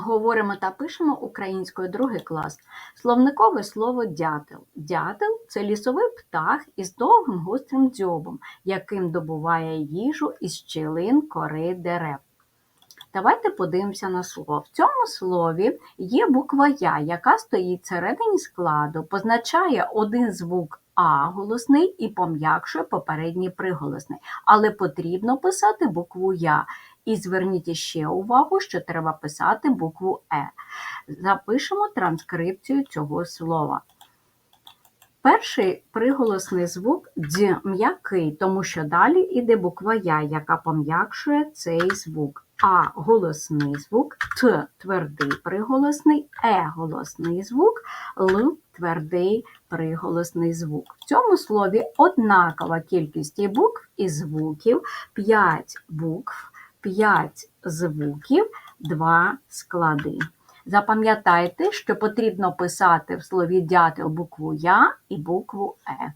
Говоримо та пишемо українською другий клас. Словникове слово дятел. Дятел це лісовий птах із довгим гострим дзьобом, яким добуває їжу із щілин кори дерев. Давайте подивимося на слово. В цьому слові є буква Я, яка стоїть всередині складу, позначає один звук А голосний і пом'якшує попередній приголосний. Але потрібно писати букву Я. І зверніть ще увагу, що треба писати букву Е. Запишемо транскрипцію цього слова. Перший приголосний звук дз м'який, тому що далі йде буква Я, яка пом'якшує цей звук. А голосний звук, Т твердий приголосний, Е голосний звук, Л твердий приголосний звук. В цьому слові однакова кількість і букв і звуків, 5 букв, 5 звуків, 2 склади. Запам'ятайте, що потрібно писати в слові дятел букву Я і букву Е.